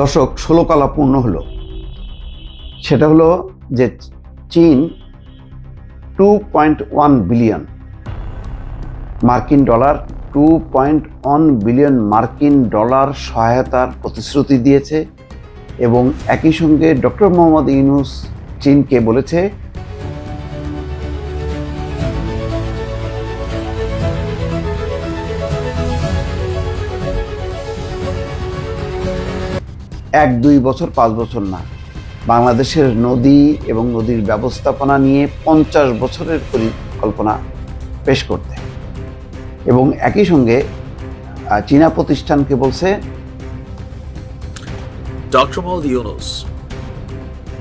দর্শক, ষোলো কালা পূর্ণ হলো। সেটা হলো যে চীন টু পয়েন্ট ওয়ান বিলিয়ন মার্কিন dollar two point one billion মার্কিন ডলার সহায়তার প্রতিশ্রুতি দিয়েছে এবং একই সঙ্গে ডক্টর মোহাম্মদ ইউনুস চীনকে বলেছে এক, দুই বছর, পাঁচ বছর না। বাংলাদেশের নদী এবং নদীর ব্যবস্থাপনা নিয়ে পঞ্চাশ বছরের পরিকল্পনা পেশ করতে। এবং একই সঙ্গে চীনা প্রতিষ্ঠানকে বলছে ডক্টর মোহাম্মদ ইউনুস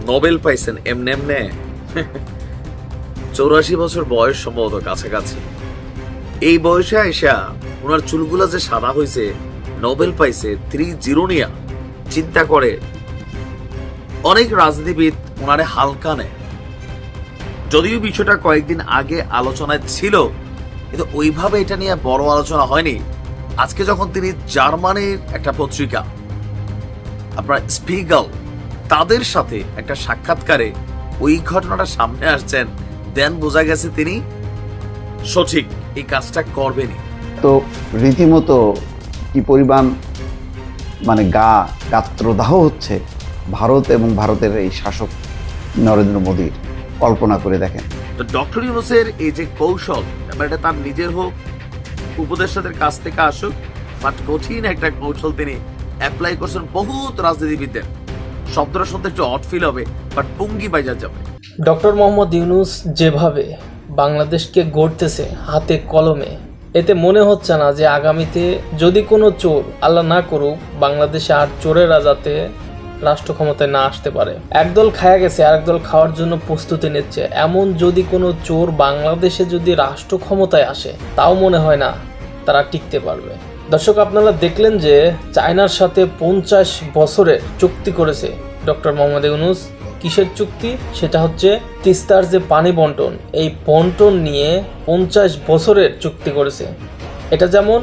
নোবেল পাইছেন এমনে এমনে চৌরাশি বছর বয়স সম্ভবত কাছাকাছি। এই বয়সে আইসা, ওনার চুলগুলা যে সাদা হয়েছে নোবেল পাইছে থ্রি জিরোনিয়া চিন্তা করে। অনেক রাজনীতিবিদ ওনারে হালকা নেয়। যদিও বিষয়টা কয়েকদিন আগে আলোচনায় ছিল, কিন্তু ওইভাবে এটা নিয়ে বড় আলোচনা হয়নি। আজকে যখন তিনি জার্মানির একটা পত্রিকা, আপনার স্পিগাল, তাদের সাথে একটা সাক্ষাৎকারে ওই ঘটনাটা সামনে আসছেন, দেন বোঝা গেছে তিনি সঠিক এই কাজটা করবেনই। তো রীতিমতো কি পরিমাণ মানে গা গাত্রদাহ হচ্ছে ভারত এবং ভারতের এই শাসক নরেন্দ্র মোদীর কল্পনা করে দেখেন। তো ডক্টর ইউনুসের এই যে কৌশল এবার এটা তার নিজের হোক উপদেষ্টাদের কাছ থেকে আসুক বাট কঠিন একটা কৌশল তিনি অ্যাপ্লাই করছেন বহুত রাজনীতিবিদদের। শব্দটা শুনতে একটু অট ফিল হবে বাট পুঙ্গি বাইজা যাবে। ডক্টর মোহাম্মদ ইউনুস যেভাবে বাংলাদেশকে গড়তেছে হাতে কলমে এতে মনে হচ্ছে না যে আগামীতে যদি কোনো চোর আল্লাহ না করুক, বাংলাদেশে আর চোরেরা যাতে রাষ্ট্র ক্ষমতায় না আসতে পারে। একদল খায়া গেছে আর একদল খাওয়ার জন্য প্রস্তুতি নিচ্ছে। এমন যদি কোনো চোর বাংলাদেশে যদি রাষ্ট্র ক্ষমতায় আসে, তাও মনে হয় না তারা টিকতে পারবে। দর্শক, আপনারা দেখলেন যে চায়নার সাথে পঞ্চাশ বছরের চুক্তি করেছে ডক্টর মোহাম্মদ ইউনুস। কিসের চুক্তি? সেটা হচ্ছে তিস্তার যে পানি বন্টন, এই বন্টন নিয়ে পঞ্চাশ বছরের চুক্তি করেছে। এটা যেমন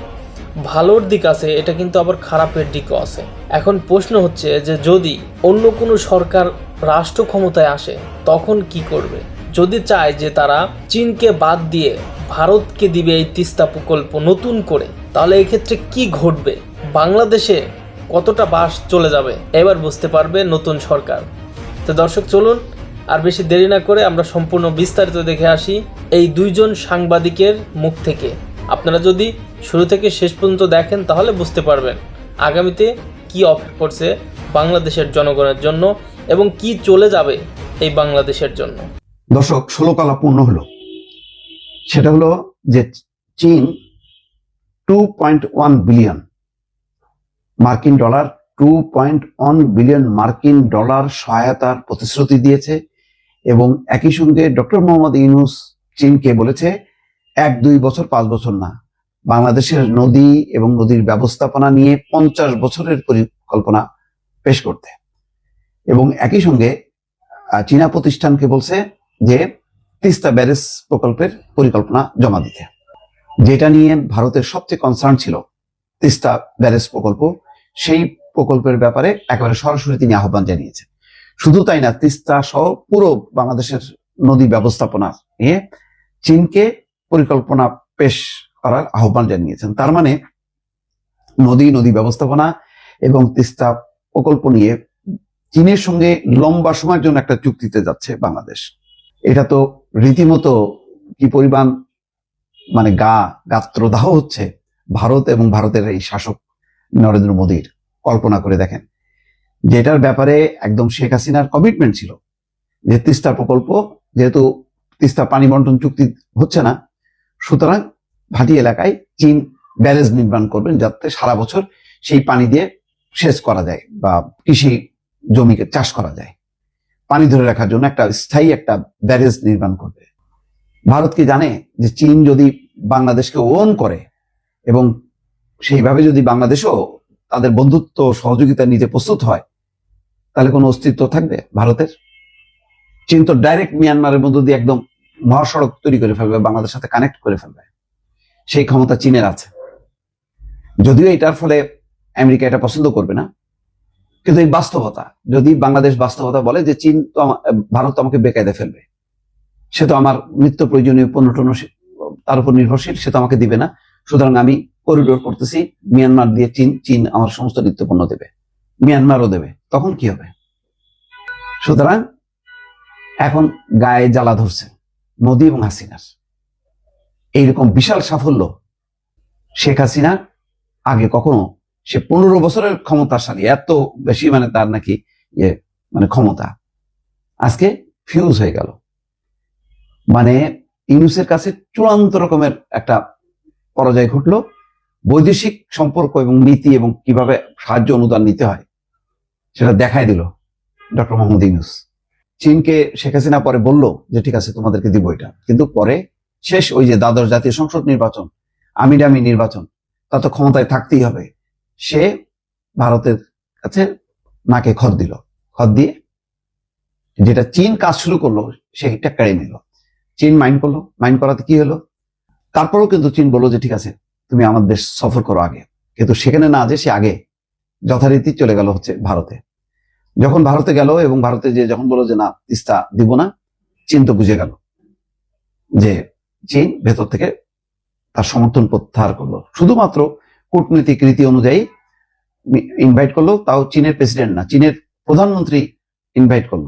ভালোর দিক আছে, এটা কিন্তু আবার খারাপের দিকও আছে। এখন প্রশ্ন হচ্ছে যে যদি অন্য কোনো সরকার রাষ্ট্র ক্ষমতায় আসে, তখন কি করবে? যদি চায় যে তারা চীনকে বাদ দিয়ে ভারতকে দিবে এই তিস্তা প্রকল্প নতুন করে, তাহলে এক্ষেত্রে কি ঘটবে? বাংলাদেশে কতটা বাস চলে যাবে? এবার বুঝতে পারবে নতুন সরকার। তো দর্শক, চলুন আর বেশি দেরি না করে আমরা সম্পূর্ণ বিস্তারিত দেখে আসি এই দুইজন সাংবাদিকের মুখ থেকে। আপনারা যদি শুরু থেকে শেষ পর্যন্ত দেখেন তাহলে বুঝতে পারবেন আগামীতে কি অফার করছে বাংলাদেশের জনগণের জন্য এবং কি চলে যাবে এই বাংলাদেশের জন্য। দর্শক, ষোলো কালা পূর্ণ হলো। সেটা হলো যে চীন টু পয়েন্ট ওয়ান বিলিয়ন মার্কিন dollar two point one billion মার্কিন ডলার সহায়তার প্রতিশ্রুতি দিয়েছে এবং একই সঙ্গে ডক্টর মোহাম্মদ ইউনুস চীনকে বলেছে, এক, দুই বছর, পাঁচ বছর না। বাংলাদেশের নদী এবং নদীর ব্যবস্থাপনা নিয়ে পঞ্চাশ বছরের পরিকল্পনা পেশ করতে। এবং একই সঙ্গে চীনা প্রতিষ্ঠানকে বলছে যে, তিস্তা ব্যারেজ প্রকল্পের পরিকল্পনা জমা দিতে। যেটা নিয়ে ভারতের সবচেয়ে কনসার্ন ছিল, তিস্তা ব্যারেজ প্রকল্প, সেই প্রকল্পের ব্যাপারে একেবারে সরাসরি তিনি আহ্বান জানিয়েছেন। শুধু তাই না, তিস্তা সহ পুরো বাংলাদেশের নদী ব্যবস্থাপনা নিয়ে চীনকে পরিকল্পনা পেশ করার আহ্বান জানিয়েছেন। তার মানে নদী নদী ব্যবস্থাপনা এবং তিস্তা প্রকল্প নিয়ে চীনের সঙ্গে লম্বা সময়ের জন্য একটা চুক্তিতে যাচ্ছে বাংলাদেশ। এটা তো রীতিমতো কি পরিমাণ মানে গা গাত্রদাহ হচ্ছে ভারত এবং ভারতের এই শাসক নরেন্দ্র মোদীর। কল্পনা করে দেখেন। যেটার ব্যাপারে একদম শেখ হাসিনার কমিটমেন্ট ছিল, যে তিস্তা প্রকল্প যেহেতু তিস্তা পানি বন্টন চুক্তি হচ্ছে না, সুতরাং ভাটি এলাকায় চীন ব্যারেজ নির্মাণ করবেন যাতে সারা বছর সেই পানি দিয়ে সেচ করা যায় বা কৃষি জমিকে চাষ করা যায়। পানি ধরে রাখার জন্য একটা স্থায়ী একটা ব্যারেজ নির্মাণ করবে। ভারত কি জানে যে চীন যদি বাংলাদেশকে ওন করে এবং সেইভাবে যদি বাংলাদেশও তাদের বন্ধুত্ব সহযোগিতা নিতে প্রস্তুত হয়, তাহলে কোনো অস্তিত্ব থাকবে ভারতের? চীন তো ডাইরেক্ট মিয়ানমারের মধ্য দিয়ে একদম মহাসড়ক তৈরি করে ফেলবে, বাংলাদেশের সাথে কানেক্ট করে ফেলবে। সেই ক্ষমতা চীনের আছে। যদিও এটার ফলে আমেরিকা এটা পছন্দ করবে না, কিন্তু এই বাস্তবতা, যদি বাংলাদেশ বাস্তবতা বলে যে চীন তো ভারত আমাকে বেকায়দে ফেলবে, সে তো আমার নিত্য প্রয়োজনীয় পণ্য টন্য তার উপর নির্ভরশীল, সে তো আমাকে দিবে না। সুতরাং আমি করিডোর করতেছি মিয়ানমার দিয়ে চীন চীন আমার সমস্ত নিত্য পণ্য দেবে। মিয়ানমারও দেবে। তখন কি হবে? সুতরাং এখন গায়ে জ্বালা ধরছে, মোদী এবং হাসিনার। এইরকম বিশাল সাফল্য শেখ হাসিনা আগে কখনো, সে পনেরো বছরের ক্ষমতাশালী, এত বেশি মানে তার নাকি ইয়ে মানে ক্ষমতা। আজকে ফিউজ হয়ে গেল। মানে ইউনুসের কাছে চূড়ান্ত রকমের একটা পরাজয় ঘটলো। বৈদেশিক সম্পর্ক এবং নীতি এবং কীভাবে সাহায্য অনুদান নিতে হয়, সেটা দেখাই দিল ডক্টর মোহাম্মদ ইউনুস। চীনকে শেখ হাসিনা পরে বলল যে, ঠিক আছে, তোমাদেরকে দিব এটা। কিন্তু পরে শেষ ওই যে দ্বাদশ জাতীয় সংসদ নির্বাচন আমিডামি নির্বাচন, তা তো ক্ষমতায় থাকতেই হবে। সে ভারতের কাছে নাকে খত দিল। খত দিয়ে যেটা চীন কাজ শুরু করল সেটা কেড়ে নিল। চীন মাইন্ড করল। মাইন্ড করাতে কি হলো? তারপরেও কিন্তু চীন বলল যে, ঠিক আছে তুমি আমার দেশ সফর করো আগে। কিন্তু সেখানে না যে সে আগে যথারীতি চলে গেল হচ্ছে ভারতে। যখন ভারতে গেল এবং ভারতে যে যখন বলল যে না, তিস্তা দিব না, চীন তো বুঝে গেল যে চীন ভেতর থেকে তার সমর্থন প্রত্যাহার করল। শুধুমাত্র কূটনৈতিক রীতি অনুযায়ী ইনভাইট করল, তাও চীনের প্রেসিডেন্ট না, চীনের প্রধানমন্ত্রী ইনভাইট করল।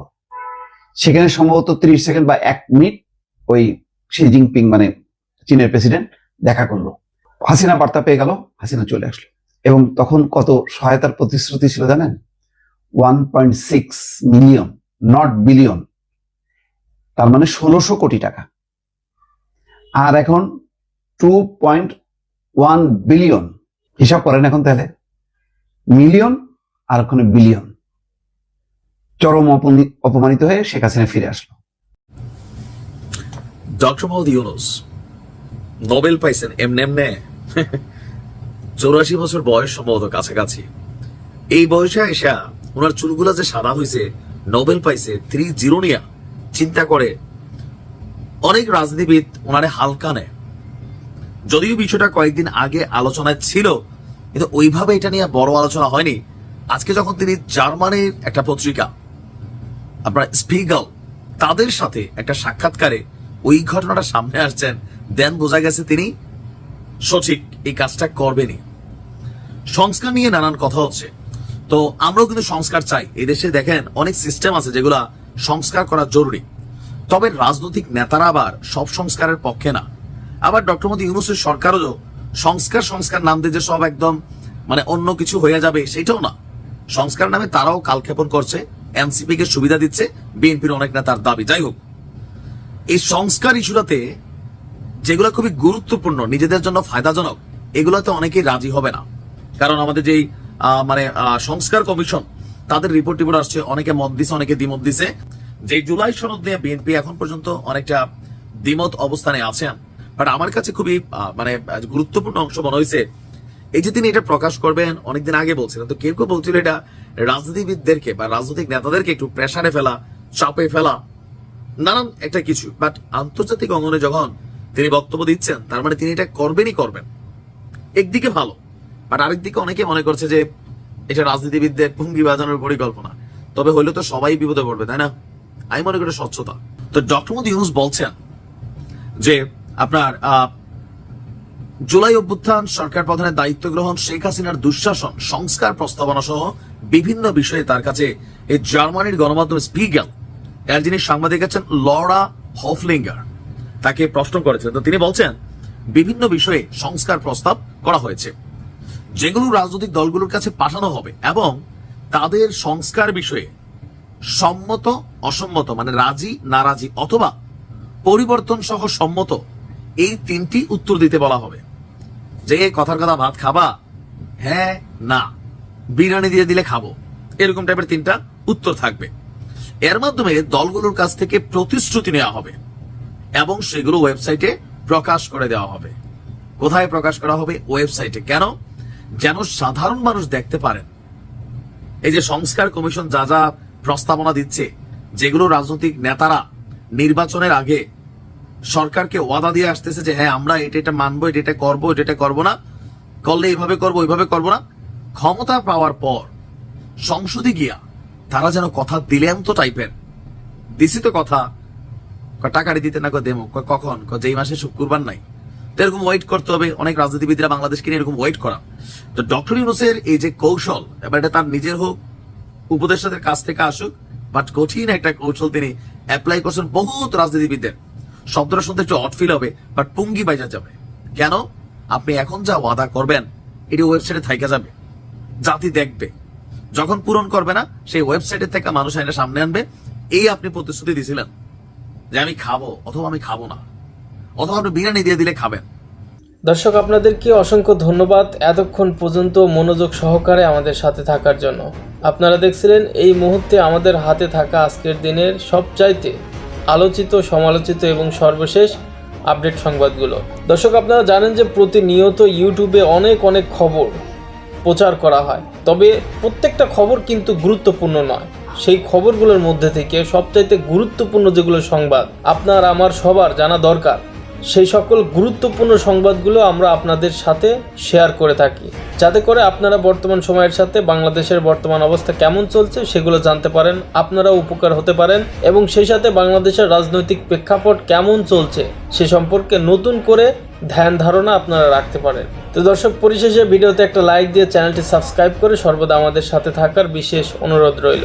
সেখানে সম্ভবত ত্রিশ সেকেন্ড বা এক মিনিট ওই শি জিনপিং মানে চীনের প্রেসিডেন্ট দেখা করল। হাসিনা বার্তা পেয়ে গেল, হাসিনা চলে আসলো। এবং তখন কত সহায়তার প্রতিশ্রুতি ছিল জানেন? One point six million, not billion. তার মানে ষোলোশো কোটি টাকা। আর এখন টু পয়েন্ট ওয়ান বিলিয়ন। হিসাব করেন এখন তাহলে। মিলিয়ন আর ওখানে বিলিয়ন। চরম অপমানিত হয়ে শেখ হাসিনা ফিরে আসলো। ডক্টর মোহাম্মদ ইউনুস, নোবেল পাইছেন এমনি এমনে চৌরাশি বছর বয়স সম্ভবত কাছাকাছি। এই বয়সে এসা ওনার চুলগুলা যে সাদা হয়েছে নোবেল পাইছে থ্রি জিরো নিয়া চিন্তা করে। অনেক রাজনীতিবিদ ওনারে হালকা নেয়। যদিও বিষয়টা কয়েকদিন আগে আলোচনায় ছিল, কিন্তু ওইভাবে এটা নিয়ে বড় আলোচনা হয়নি। আজকে যখন তিনি জার্মানির একটা পত্রিকা, আপনার স্পিগাল, তাদের সাথে একটা সাক্ষাৎকারে ওই ঘটনাটা সামনে আসছেন, দেন বোঝা গেছে তিনি সঠিক এই কাজটা করবেনি সংস্কার নিয়ে নানান কথা হচ্ছে। তো আমরাও কিন্তু সংস্কার চাই। এই দেশে দেখেন অনেক সিস্টেম আছে যেগুলা সংস্কার করা জরুরি। তবে রাজনৈতিক নেতারা আবার সব সংস্কারের পক্ষে না। আবার ডক্টর মোদী ইউনুসের সরকারও সংস্কার সংস্কার নাম দিয়ে যে সব একদম মানে অন্য কিছু হয়ে যাবে সেটাও না। সংস্কার নামে তারাও কালক্ষেপণ করছে এনসিপি কে সুবিধা দিচ্ছে, বিএনপির অনেক নেতার দাবি। যাই হোক, এই সংস্কার ইস্যুটাতে যেগুলো খুবই গুরুত্বপূর্ণ, নিজেদের জন্য ফায়দাজনক, এগুলোতে অনেকেই রাজি হবে না। কারণ আমাদের যেই মানে সংস্কার কমিশন, তাদের রিপোর্ট টিপোর্ট আসছে, অনেকে মত দিছে, অনেকে দ্বিমত দিছে। যে জুলাই সনদ নিয়ে বিএনপি এখন পর্যন্ত অনেকটা দ্বিমত অবস্থানে আছেন বাট আমার কাছে খুবই মানে গুরুত্বপূর্ণ অংশ মনে হয়েছে, এই যে তিনি এটা প্রকাশ করবেন, অনেকদিন আগে বলছিলেন, তো কেউ কেউ বলছিল এটা রাজনীতিবিদদেরকে বা রাজনৈতিক নেতাদেরকে একটু প্রেসারে ফেলা, চাপে ফেলা, নানান একটা কিছু। বাট আন্তর্জাতিক অঙ্গনে যখন তিনি বক্তব্য দিচ্ছেন, তার মানে তিনি এটা করবেনই করবেন। একদিকে ভালো বাট আরেকদিকে অনেকে মনে করছে যে এটা রাজনীতিবিদদের ভঙ্গি বাজানোর পরিকল্পনা। তবে হইলে তো সবাই বিপদে পড়বে, তাই না? আমি মনে করি স্বচ্ছতা। তো ডক্টর মোদী ইউনুস বলছেন যে আপনার জুলাই অভ্যুত্থান সরকার প্রধানের দায়িত্ব গ্রহণ, শেখ হাসিনার দুঃশাসন, সংস্কার প্রস্তাবনা সহ বিভিন্ন বিষয়ে তার কাছে এই জার্মানির গণমাধ্যম স্পিগেল, এর যিনি সাংবাদিক আছেন লরা হফলিঙ্গার। তাকে প্রশ্ন করেছিলেন তো তিনি বলছেন, বিভিন্ন বিষয়ে সংস্কার প্রস্তাব করা হয়েছে। যেগুলো রাজনৈতিক দলগুলোর কাছে পাঠানো হবে এবং তাদের সংস্কার বিষয়ে সম্মত, অসম্মত মানে রাজি, নারাজি অথবা পরিবর্তন সহ সম্মত এই তিনটি উত্তর দিতে বলা হবে। যে কথার কথা ভাত খাবা হ্যাঁ না, বিরিয়ানি দিয়ে দিলে খাব, এরকম টাইপের তিনটা উত্তর থাকবে। এর মাধ্যমে দলগুলোর কাছ থেকে প্রতিশ্রুতি নেওয়া হবে। এবং সেগুলো ওয়েবসাইটে প্রকাশ করে দেওয়া হবে। কোথায় প্রকাশ করা হবে? ওয়েবসাইটে। কেন? যেন সাধারণ মানুষ দেখতে পারেন। এই যে সংস্কার কমিশন যা যা প্রস্তাবনা দিচ্ছে, যেগুলো রাজনৈতিক নেতারা নির্বাচনের আগে সরকারকে ওয়াদা দিয়ে আসতেছে যে হ্যাঁ আমরা এটা এটা মানবো, এটা এটা করব, এটা এটা করব না। করলে এইভাবে করব, ওইভাবে করব না। ক্ষমতা পাওয়ার পর সংসদে গিয়া তারা যেন কথা দিলেন তো টাইপের দিছি তো কথা। টাকাটি দিতে না ক- কখন? যেই মাসে শুক্রবার নাই। এরকম ওয়েট করতে হবে। অনেক রাজনীতিবিদরা বাংলাদেশকে নিয়ে এরকম ওয়েট করা তো ডক্টর ইউনুসের এই যে কৌশল, এবার এটা তার নিজের হোক, উপদেষ্টাদের কাছ থেকে আসুক বাট কঠিন একটা কৌশল তিনি অ্যাপ্লাই করছেন বহুত রাজনীতিবিদদের। শব্দটা শুনতে একটু অট ফিল হবে বাট পুঙ্গি বাইজা যাবে। কেন? আপনি এখন যা ওয়াদা করবেন, এটি ওয়েবসাইটে থাইকা যাবে। জাতি দেখবে। যখন পূরণ করবে না, সেই ওয়েবসাইটের থেকে মানুষ এটা সামনে আনবে। এই আপনি প্রতিশ্রুতি দিয়েছিলেন যে আমি খাব, অথবা আমি খাব না। অথবা আপনি বিরিয়ানি দিয়ে দিলে খাবেন। দর্শক, আপনাদেরকে অসংখ্য ধন্যবাদ এতক্ষণ পর্যন্ত মনোযোগ সহকারে আমাদের সাথে থাকার জন্য। আপনারা দেখছিলেন এই মুহূর্তে আমাদের হাতে থাকা আজকের দিনের সবচাইতে আলোচিত, সমালোচিত এবং সর্বশেষ আপডেট সংবাদগুলো। দর্শক, আপনারা জানেন যে প্রতিনিয়ত ইউটিউবে অনেক অনেক খবর প্রচার করা হয়। তবে প্রত্যেকটা খবর কিন্তু গুরুত্বপূর্ণ নয়। সেই খবরগুলোর মধ্যে থেকে সবচাইতে গুরুত্বপূর্ণ যেগুলো সংবাদ আপনার, আমার, সবার জানা দরকার, সেই সকল গুরুত্বপূর্ণ সংবাদগুলো আমরা আপনাদের সাথে শেয়ার করে থাকি। যাতে করে আপনারা বর্তমান সময়ের সাথে বাংলাদেশের বর্তমান অবস্থা কেমন চলছে সেগুলো জানতে পারেন আপনারা উপকার হতে পারেন এবং সেই সাথে বাংলাদেশের রাজনৈতিক প্রেক্ষাপট কেমন চলছে সে সম্পর্কে নতুন করে ধ্যান ধারণা আপনারা রাখতে পারেন। তো দর্শক, পরিশেষে ভিডিওতে একটা লাইক দিয়ে চ্যানেলটি সাবস্ক্রাইব করে সর্বদা আমাদের সাথে থাকার বিশেষ অনুরোধ রইল।